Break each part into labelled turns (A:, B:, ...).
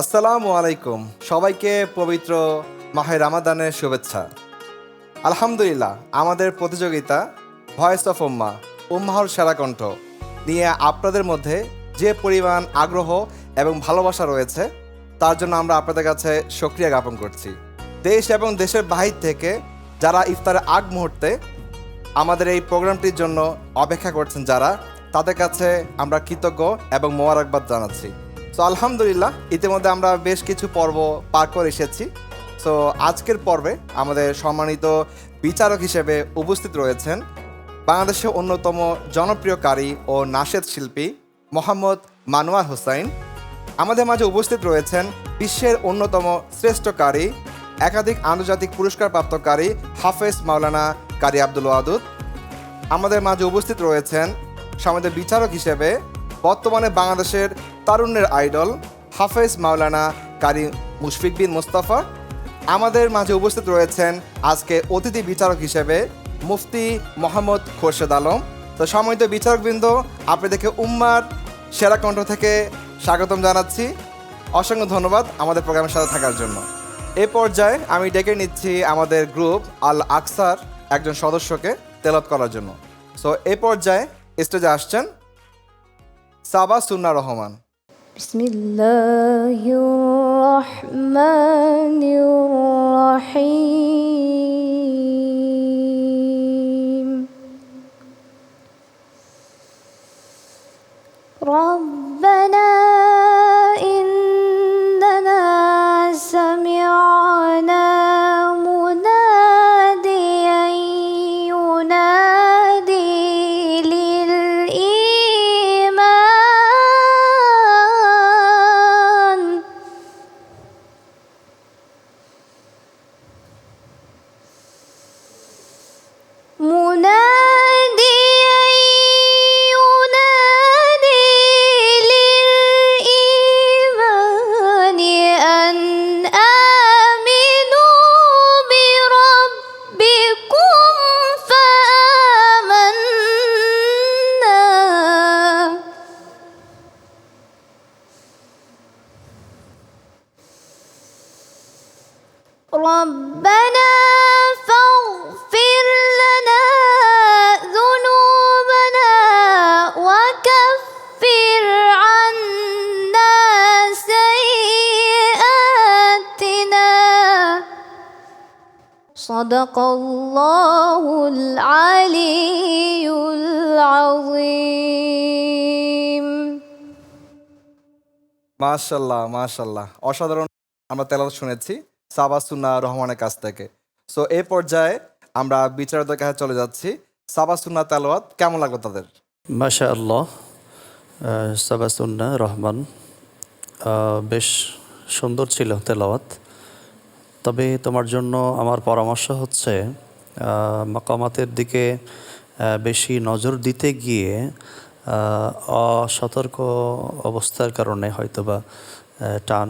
A: আসসালামু আলাইকুম। সবাইকে পবিত্র মাহে রামাদানের শুভেচ্ছা। আলহামদুলিল্লাহ, আমাদের প্রতিযোগিতা ভয়েস অফ উম্মা উম্মাহর সেরা কণ্ঠ নিয়ে আপনাদের মধ্যে যে পরিমাণ আগ্রহ এবং ভালোবাসা রয়েছে, তার জন্য আমরা আপনাদের কাছে সক্রিয়া জ্ঞাপন করছি। দেশ এবং দেশের বাহির থেকে যারা ইফতারের আগ মুহূর্তে আমাদের এই প্রোগ্রামটির জন্য অপেক্ষা করছেন, যারা তাদের কাছে আমরা কৃতজ্ঞ এবং মোবারকবাদ জানাচ্ছি। সো আলহামদুলিল্লাহ, ইতিমধ্যে আমরা বেশ কিছু পর্ব পার করে এসেছি। সো আজকের পর্বে আমাদের সম্মানিত বিচারক হিসেবে উপস্থিত রয়েছেন বাংলাদেশের অন্যতম জনপ্রিয় কারি ও নাশেদ শিল্পী মোহাম্মদ মানোয়ার হোসাইন। আমাদের মাঝে উপস্থিত রয়েছেন বিশ্বের অন্যতম শ্রেষ্ঠ কারি, একাধিক আন্তর্জাতিক পুরস্কার প্রাপ্তকারী হাফেজ মাওলানা কারি আব্দুল ওয়াদুদ। আমাদের মাঝে উপস্থিত রয়েছেন সমাজের বিচারক হিসেবে বর্তমানে বাংলাদেশের তারুণ্যের আইডল হাফেজ মাওলানা কারি মুশফিক বিন মুস্তাফা। আমাদের মাঝে উপস্থিত রয়েছেন আজকে অতিথি বিচারক হিসেবে মুফতি মোহাম্মদ খোরশেদ আলম। তো সম্মানিত বিচারকবৃন্দ, আপনাদেরকে উম্মার সেরা কণ্ঠ থেকে স্বাগতম জানাচ্ছি। অসংখ্য ধন্যবাদ আমাদের প্রোগ্রামের সাথে থাকার জন্য। এ পর্যায়ে আমি ডেকে নিচ্ছি আমাদের গ্রুপ আল আকসার একজন সদস্যকে তেলত করার জন্য। সো এ পর্যায়ে স্টেজে আসছেন সাবা সুন্না রহমান।
B: بسم الله الرحمن الرحيم. ربنا
A: মাশাল্লাহ মাশাল্লাহ। অসাধারণ আমরা তেলাওয়াত শুনেছি সাবা সুন্না রহমানের কাছ থেকে। সো এই পর্যায়ে আমরা বিচারকদের কাছে চলে যাচ্ছি। সাবা সুন্না তেলাওয়াত কেমন লাগল তাদের?
C: মাশা আল্লাহ সাবাসুন্না রহমান বেশ সুন্দর ছিল তেলাওয়াত। তবে তোমার জন্য আমার পরামর্শ হচ্ছে মাকামাতের দিকে বেশি নজর দিতে গিয়ে অসতর্ক অবস্থার কারণে হয়তোবা টান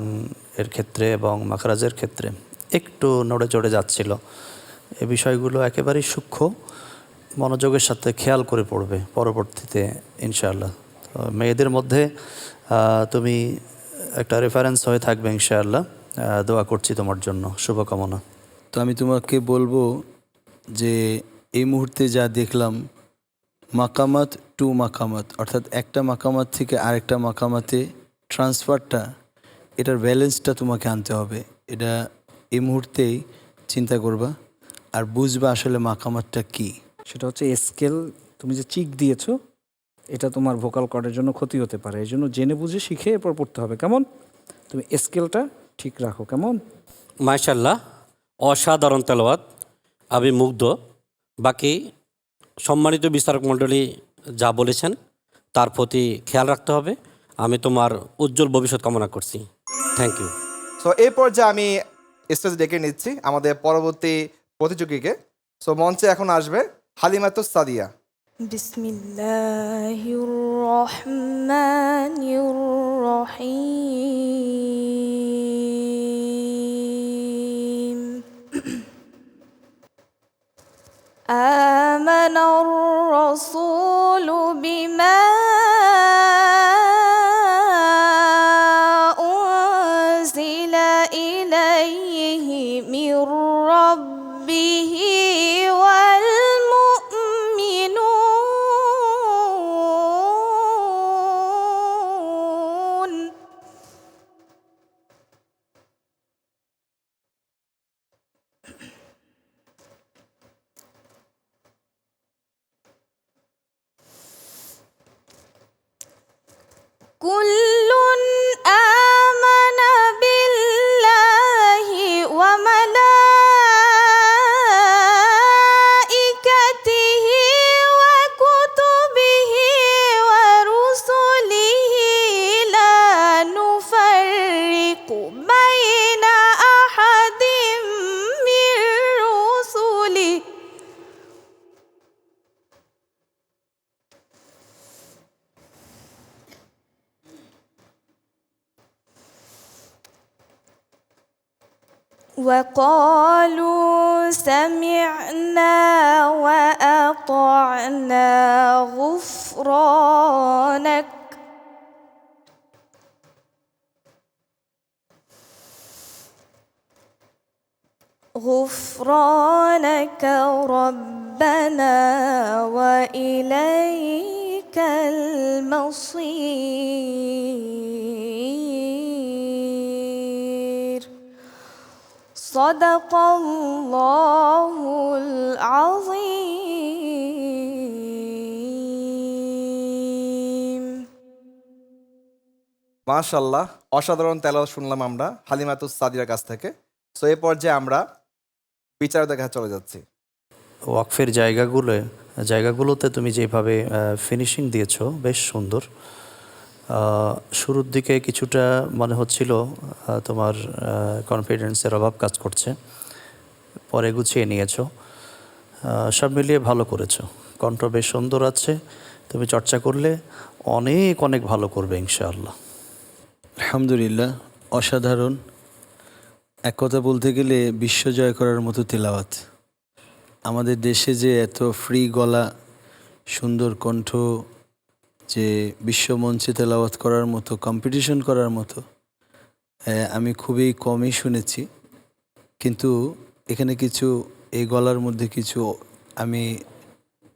C: এর ক্ষেত্রে এবং মাখরাজের ক্ষেত্রে একটু নড়ে চড়ে যাচ্ছিল। এ বিষয়গুলো একেবারেই সূক্ষ্ম, মনোযোগের সাথে খেয়াল করে পড়বে পরবর্তীতে, ইনশাআল্লাহ। মেয়েদের মধ্যে তুমি একটা রেফারেন্স হয়ে থাকবে ইনশাআল্লাহ। দোয়া করছি তোমার জন্য। শুভকামনা।
D: তো আমি তোমাকে বলব যে, এই মুহূর্তে যা দেখলাম, মাকামাত টু মাকামাত অর্থাৎ একটা মাকামাত থেকে আরেকটা মাকামাতে ট্রান্সফারটা এটার ব্যালেন্সটা তোমাকে আনতে হবে। এটা এই মুহূর্তেই চিন্তা করবা। আর বুঝবা আসলে মাকামাতটা কী।
E: সেটা হচ্ছে স্কেল তুমি যে চিক দিয়েছ এটা তোমার ভোকাল কর্ডের জন্য ক্ষতি হতে পারে। এই জন্য জেনে বুঝে শিখে এরপর পড়তে হবে। কেমন? তুমি স্কেলটা ঠিক রাখো। কেমন?
F: মাশাল্লাহ অসাধারণ তেলাওয়াত আমি মুগ্ধ বাকি সম্মানিত বিচারক মণ্ডলী যা বলেছেন তার প্রতি খেয়াল রাখতে হবে আমি তোমার উজ্জ্বল ভবিষ্যৎ কামনা করছি থ্যাংক ইউ
A: সো এই পর্যায়ে আমি স্টেজ ডেকে নিচ্ছি আমাদের পরবর্তী প্রতিযোগীকে সো মঞ্চে এখন আসবে হালিমাতুস সাদিয়া
B: بسم الله الرحمن الرحيم آمن الرسول بما وقالوا سمعنا وأطعنا غفرانك. غفرانك ربنا وإليك المصير. صدق الله العظيم
A: মাশাল্লাহ অসাধারণ তেলাওয়াত শুনলাম আমরা হালিমাতুস সাদিয়ার কাছ থেকে সো এই পর্যায়ে আমরা বিচারকদের কাছে চলে যাচ্ছি
C: ওয়াকফের জায়গাগুলো জায়গাগুলোতে তুমি যেভাবে ফিনিশিং দিয়েছো বেশ সুন্দর আহ, শুরুর দিকে কিছুটা মনে হচ্ছিল তোমার কনফিডেন্সের অভাব কাজ করছে। পরে গুছিয়ে নিয়েছো। সব মিলিয়ে ভালো করেছ। কণ্ঠ বেশ সুন্দর আছে। তুমি চর্চা করলে অনেক অনেক ভালো করবে, ইনশাআল্লাহ।
D: আলহামদুলিল্লাহ, অসাধারণ। এক কথা বলতে গেলে বিশ্ব জয় করার মতো তেলাওয়াত। আমাদের দেশে যে এত ফ্রি গলা, সুন্দর কণ্ঠ যে বিশ্ব মঞ্চে তেলাওয়াত করার মতো কম্পিটিশন করার মতো আমি খুবই কমই শুনেছি। কিন্তু এখানে কিছু, এই গলার মধ্যে কিছু আমি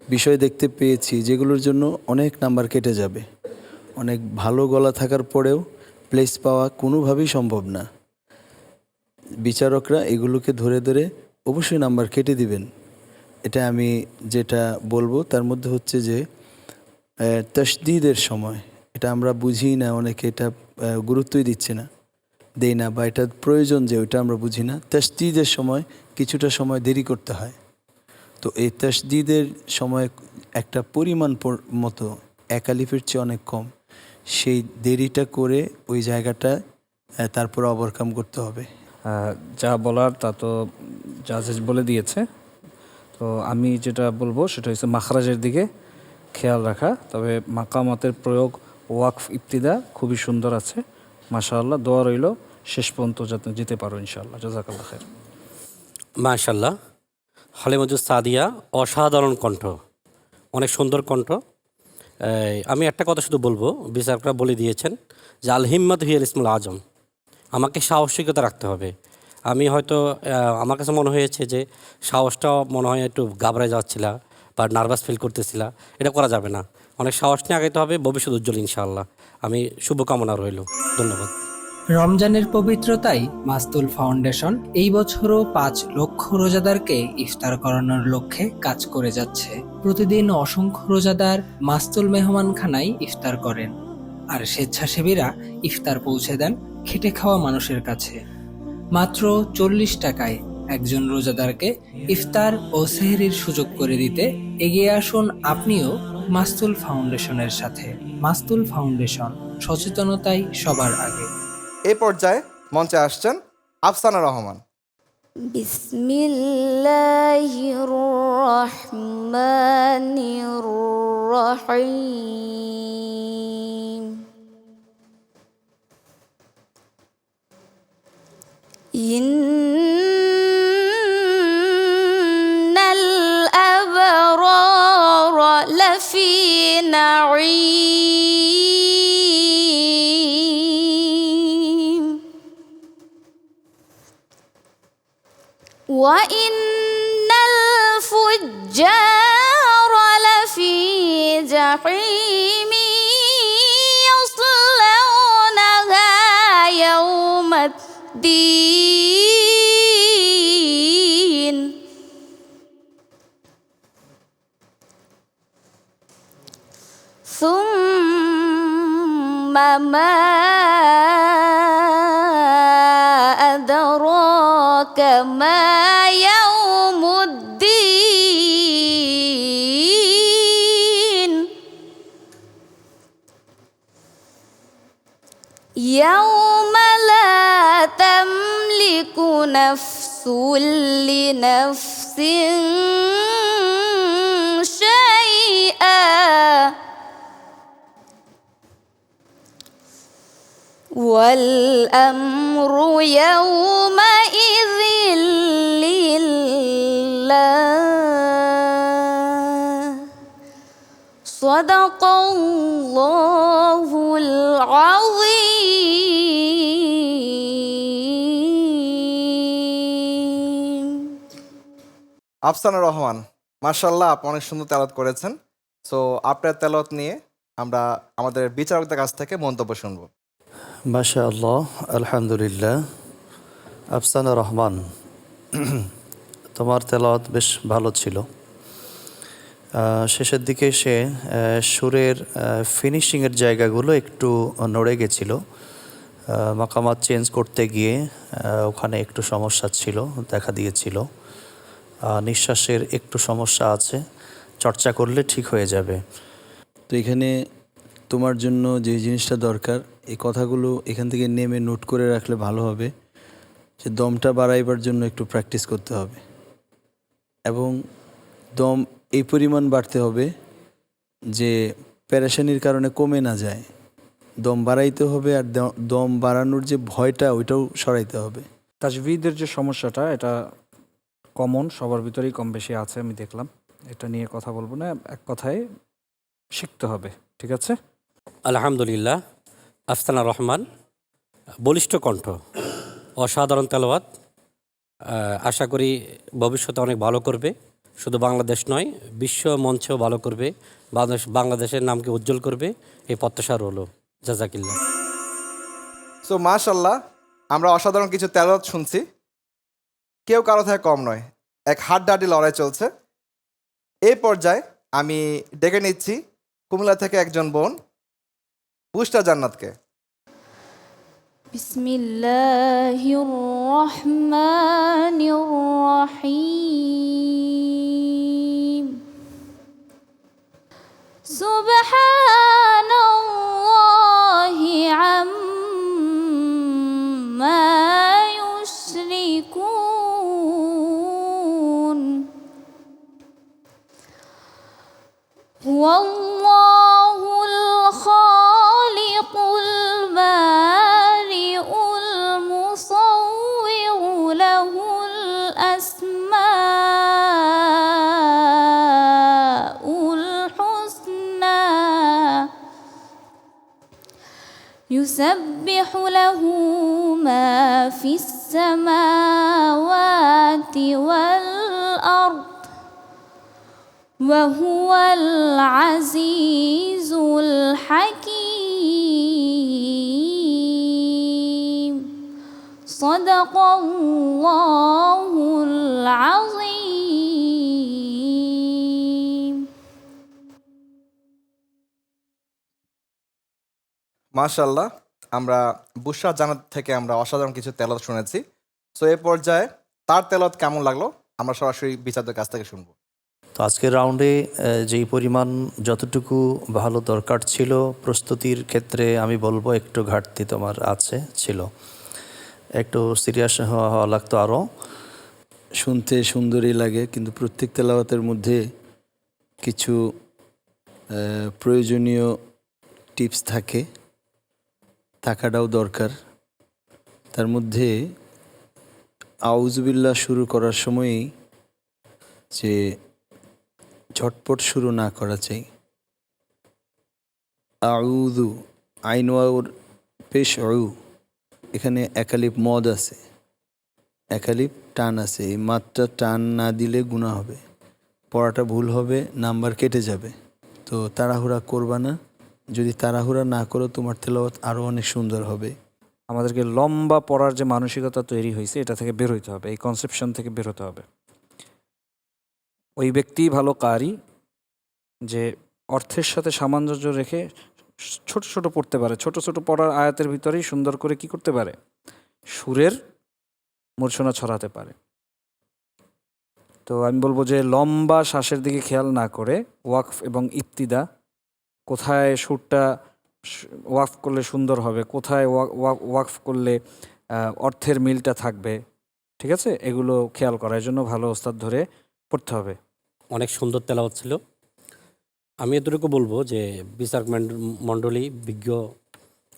D: বিষয় দেখতে পেয়েছি যেগুলোর জন্য অনেক নাম্বার কেটে যাবে। অনেক ভালো গলা থাকার পরেও প্লেস পাওয়া কোনোভাবেই সম্ভব না। বিচারকরা এগুলোকে ধরে ধরে অবশ্যই নাম্বার কেটে দিবেন। এটা আমি যেটা বলব, তার মধ্যে হচ্ছে যে তসদিদের সময়। এটা আমরা বুঝি না, অনেকে এটা গুরুত্বই দিচ্ছে না, দেই না, বা এটা প্রয়োজন যে ওইটা আমরা বুঝি না। তসদিদের সময় কিছুটা সময় দেরি করতে হয়। তো এই তসদিদের সময় একটা পরিমাণ পর- মতো এক আলিফের চেয়ে অনেক কম। সেই দেরিটা করে ওই জায়গাটা তারপর ওভারকাম করতে হবে।
E: যা বলার তা তো জাজেস বলে দিয়েছে। তো আমি যেটা বলব সেটা হচ্ছে মাখরাজের দিকে। খেয়াল রাখা। তবে মাকামাতের প্রয়োগ, ওয়াকফ ইফতিদা খুবই সুন্দর আছে। মাশাআল্লাহ, দোয়া রইল। শেষ পর্যন্ত যাতে যেতে পারো ইনশাআল্লাহ। জাজাকাল্লাহ খের
F: মাশাল্লাহ হালিমজুদ সাদিয়া, অসাধারণ কণ্ঠ। অনেক সুন্দর কণ্ঠ। আমি একটা কথা শুধু বলব। বিচারকরা বলে দিয়েছেন যে, আল হিম্মত হিয়াল ইসমুল আজম। আমাকে সাহসিকতা রাখতে হবে। আমি হয়তো আমার কাছে মনে হয়েছে যে, সাহসটাও মনে হয় একটু ঘাবড়ে যাচ্ছিলা। বা নার্ভাস ফিল করতেছিলা, এটা করা যাবে না। অনেক সাহস নিয়ে আগাইতে হবে, ভবিষ্যৎ উজ্জ্বল ইনশাআল্লাহ। আমি শুভকামনা রইল। ধন্যবাদ।
G: রমজানের পবিত্রতায় মাস্তুল ফাউন্ডেশন এই বছরও পাঁচ লক্ষ রোজাদারকে ইফতার করানোর লক্ষ্যে কাজ করে যাচ্ছে। প্রতিদিন অসংখ্য রোজাদার মাস্তুল মেহমান মেহমানখানায় ইফতার করেন। আর স্বেচ্ছাসেবীরা ইফতার পৌঁছে দেন খেটে খাওয়া মানুষের কাছে। মাত্র চল্লিশ টাকায় একজন রোজাদারকে ইফতার ও সেহরির সুযোগ করে দিতে এগিয়ে আসুন আপনিও মাস্তুল ফাউন্ডেশনের সাথে। মাস্তুল ফাউন্ডেশন সচেতনতাই সবার আগে।
A: এ পর্যায়ে মঞ্চে আসছেন আফসানা রহমান।
B: বিসমিল্লাহির রহমানির রহিম। إن الأبرار لفي نعيم وإن الفجار لفي جحيم يوم لا تملك نفس لنفس شيئا. والأمر يومئذ لله. صدق الله العظيم
A: আফসানা রহমান মার্শাল্লাহ আপনি অনেক সুন্দর তেলত করেছেন সো আপনার তেলত নিয়ে আমরা আমাদের বিচারকদের কাছ থেকে মন্তব্য শুনবো
C: মাশা আল্লাহ আলহামদুলিল্লাহ আফসানা রহমান তোমার তেলাওয়াত বেশ ভালো ছিল আহ, শেষের দিকে আহ, সুরের ফিনিশিংয়ের জায়গাগুলো একটু নড়ে গেছিল। মাকামাত চেঞ্জ করতে গিয়ে ওখানে একটু সমস্যা ছিল দেখা দিয়েছিল। নিঃশ্বাসের একটু সমস্যা আছে চর্চা করলে ঠিক হয়ে যাবে।
D: তো এখানে তোমার জন্য যে জিনিসটা দরকার এই কথাগুলো এখান থেকে নেমে নোট করে রাখলে ভালো হবে যে দমটা বাড়াইবার জন্য একটু প্র্যাকটিস করতে হবে। এবং দম এই পরিমাণ বাড়তে হবে যে প্যারাশানির কারণে কমে না যায়। দম বাড়াইতে হবে আর দম বাড়ানোর যে ভয়টা ওইটাও সরাইতে হবে।
E: তাজবিদের যে সমস্যাটা এটা কমন সবার ভিতরেই কম বেশি আছে আমি দেখলাম। এটা নিয়ে কথা বলব না এক কথায় শিখতে হবে ঠিক আছে?
F: আলহামদুলিল্লাহ আফসানা রহমান বলিষ্ঠ কণ্ঠ অসাধারণ তেলাওয়াত। আশা করি ভবিষ্যতে অনেক ভালো করবে। শুধু বাংলাদেশ নয় বিশ্ব মঞ্চেও ভালো করবে বাংলাদেশ বাংলাদেশের নামকে উজ্জ্বল করবে এই প্রত্যাশা রইল জাজাকিল্লা
A: সো মাশাল্লাহ আমরা অসাধারণ কিছু তেলত শুনছি কেউ কারো থেকে কম নয় এক হাড্ডাহাড্ডি লড়াই চলছে এই পর্যায়ে আমি ডেকে নিচ্ছি কুমিল্লা থেকে একজন বোন বুস্টা জান্নাতকে
B: بسم الله الرحمن الرحيم سبحان الله عما يشركون. والله له ما في السماوات والأرض وهو العزيز الحكيم. صدق الله العظيم.
A: ما شاء الله. আমরা বুশরা জান্নাত থেকে আমরা অসাধারণ কিছু তেলত শুনেছি। সো এ পর্যায়ে তার তেলত কেমন লাগল? আমরা সরাসরি বিচারদের কাছ থেকে শুনব।
C: তো আজকের রাউন্ডে যেই পরিমাণ যতটুকু ভালো দরকার ছিল প্রস্তুতির ক্ষেত্রে আমি বলব একটু ঘাটতি তোমার আছে ছিল। একটু সিরিয়াস হওয়া হওয়া লাগতো আরও
D: শুনতে সুন্দরই লাগে কিন্তু প্রত্যেক তেলাওয়াতের মধ্যে কিছু প্রয়োজনীয় টিপস থাকে। থাকাটাও দরকার। তার মধ্যে আউজবিল্লা শুরু করার সময়ই যে ঝটপট শুরু না করা চাই। আউদু আইনওয়াউর পেশ অউ, এখানে একালিপ মদ আছে। একালিপ টান আছে, এই মাত্রা টান না দিলে গুণা হবে। পড়াটা ভুল হবে, নাম্বার কেটে যাবে। তো তাড়াহুড়া করবা না। যদি তাড়াহুড়া না করো, তোমার তেলাওয়াত আরও অনেক সুন্দর হবে।
E: আমাদেরকে লম্বা পড়ার যে মানসিকতা তৈরি হয়েছে, এটা থেকে বের হইতে হবে, এই কনসেপশন থেকে বের হতে হবে। ওই ব্যক্তিই ভালো কারি যে অর্থের সাথে সামঞ্জস্য রেখে ছোট ছোট পড়তে পারে, ছোট ছোট পড়ার আয়াতের ভিতরেই সুন্দর করে কি করতে পারে? সুরের মূর্ছনা ছড়াতে পারে। তো আমি বলব যে লম্বা শ্বাসের দিকে খেয়াল না করে ওয়াকফ এবং ইফতিদা কোথায় সুরটা ওয়াকফ করলে সুন্দর হবে, কোথায় ওয়া- ওয়া- ওয়াকফ করলে অর্থের মিলটা থাকবে, ঠিক আছে? এগুলো খেয়াল করার জন্য ভালো ওস্তাদ ধরে পড়তে হবে।
F: অনেক সুন্দর তেলাওয়াত ছিল। আমি এতটুকু বলব যে, বিচারক মণ্ডলী বিজ্ঞ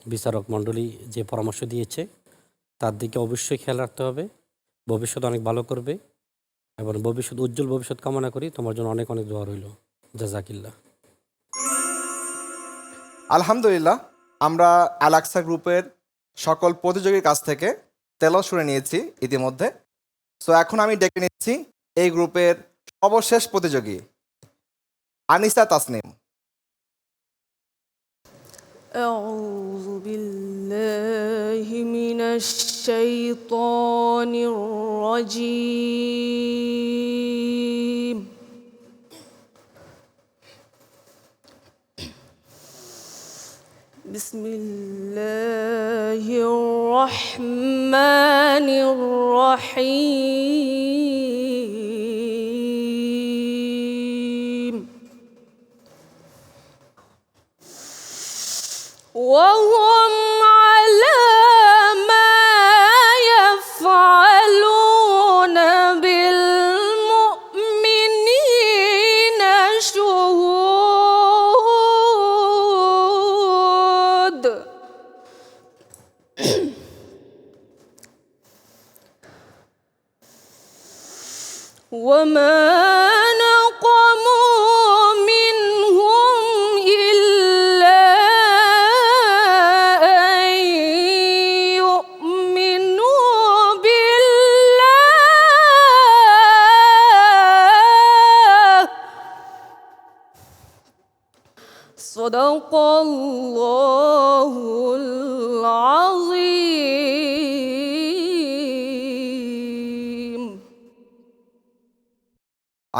F: বিচারক মণ্ডলী যে পরামর্শ দিয়েছে, তার দিকে অবশ্যই খেয়াল রাখতে হবে। ভবিষ্যৎ অনেক ভালো করবে এবং ভবিষ্যৎ, উজ্জ্বল ভবিষ্যৎ কামনা করি। তোমার জন্য অনেক অনেক দোয়া রইল। জাজাকিল্লা
A: আলহামদুলিল্লাহ আমরা অ্যালাক্সা গ্রুপের সকল প্রতিযোগীর কাছ থেকে তেল শুনে নিয়েছি ইতিমধ্যে সো এখন আমি ডেকে নিচ্ছি এই গ্রুপের সর্বশেষ প্রতিযোগী আনিসা তাসনিম
H: أعوذ بالله من الشيطان الرجيم بسم الله الرحمن الرحيم. وهم وما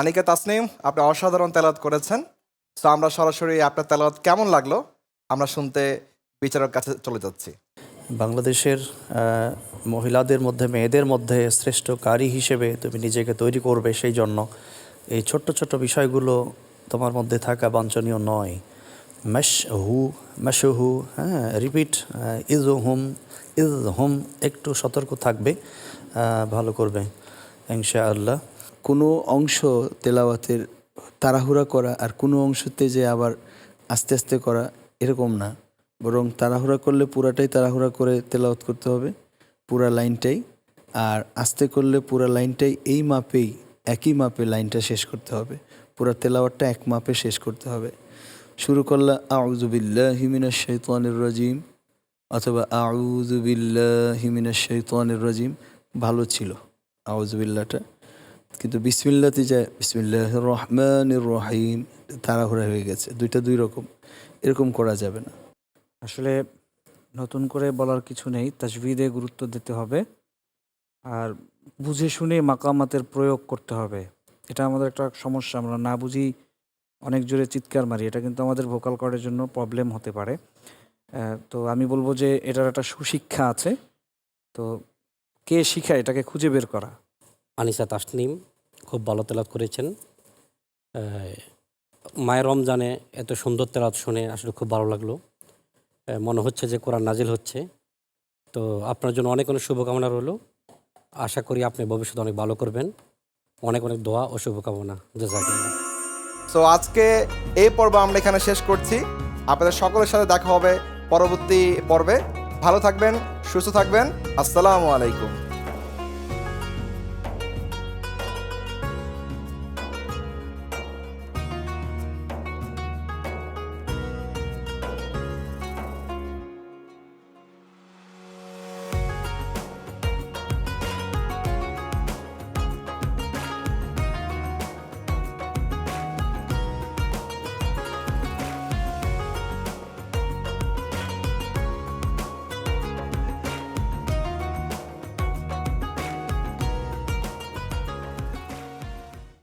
A: আনিকা তাসনিম, আপনি অসাধারণ তেলাওয়াত করেছেন। সো আমরা সরাসরি আপনার তেলাওয়াত কেমন লাগল? আমরা শুনতে বিচারক কাছে চলে যাচ্ছি।
C: বাংলাদেশের মহিলাদের মধ্যে, মেয়েদের মধ্যে শ্রেষ্ঠ কারি হিসেবে তুমি নিজেকে তৈরি করবে সেই জন্য। এই ছোট্ট ছোট্ট বিষয়গুলো তোমার মধ্যে থাকা বাঞ্ছনীয় নয়। মেশ হু মেশ হু হ্যাঁ repeat is hmm is hmm একটু সতর্ক থাকবে। ভালো করবে, ইনশাআল্লাহ।
D: কোনো অংশ তেলাওয়াতের তাড়াহুড়া করা আর কোনো অংশতে যে আবার আস্তে আস্তে করা এরকম না। বরং তাড়াহুড়া করলে পুরাটাই তাড়াহুড়া করে তেলাওয়াত করতে হবে, পুরা লাইনটাই। আর আস্তে করলে পুরা লাইনটাই এই মাপেই, একই মাপে লাইনটা শেষ করতে হবে। পুরা তেলাওয়াতটা এক মাপে শেষ করতে হবে। শুরু করলা আউজুবিল্লাহ হিমিনাশ শৈতানির রাজিম অথবা আউজুবিল্লাহ হিমিনাশ শৈতানির রাজিম ভালো ছিল। আউজুবিল্লাহটা কিন্তু বিসমিল্লাতে যায় বিসমিল্লাহ রহমান রহিম, তাড়াহুড়া হয়ে গেছে। দুইটা দুই রকম, এরকম করা যাবে না।
E: আসলে নতুন করে বলার কিছু নেই তাজবিদে গুরুত্ব দিতে হবে আর বুঝে শুনে মাকামাতের প্রয়োগ করতে হবে। এটা আমাদের একটা সমস্যা, আমরা না বুঝি অনেক জোরে চিৎকার মারি, এটা কিন্তু আমাদের ভোকাল কর্ডের জন্য প্রবলেম হতে পারে। তো আমি বলব যে এটার একটা সুশিক্ষা আছে। তো কে শিখায় এটাকে খুঁজে বের করা?
F: আনিসা তাসনিম খুব ভালো তেলাত করেছেন। মায়ের রমজানে এত সুন্দর তেলাত শুনে আসলে খুব ভালো লাগল। মনে হচ্ছে যে কোরআন নাজিল হচ্ছে। তো আপনার জন্য অনেক অনেক শুভকামনা রইল। আশা করি আপনি ভবিষ্যতে অনেক ভালো করবেন। অনেক অনেক দোয়া ও শুভকামনা। জাজাকিল্লাহ।
A: সো আজকে এই পর্ব আমরা এখানে শেষ করছি। আপনাদের সকলের সাথে দেখা হবে পরবর্তী পর্বে। ভালো থাকবেন, সুস্থ থাকবেন। আসসালামু আলাইকুম।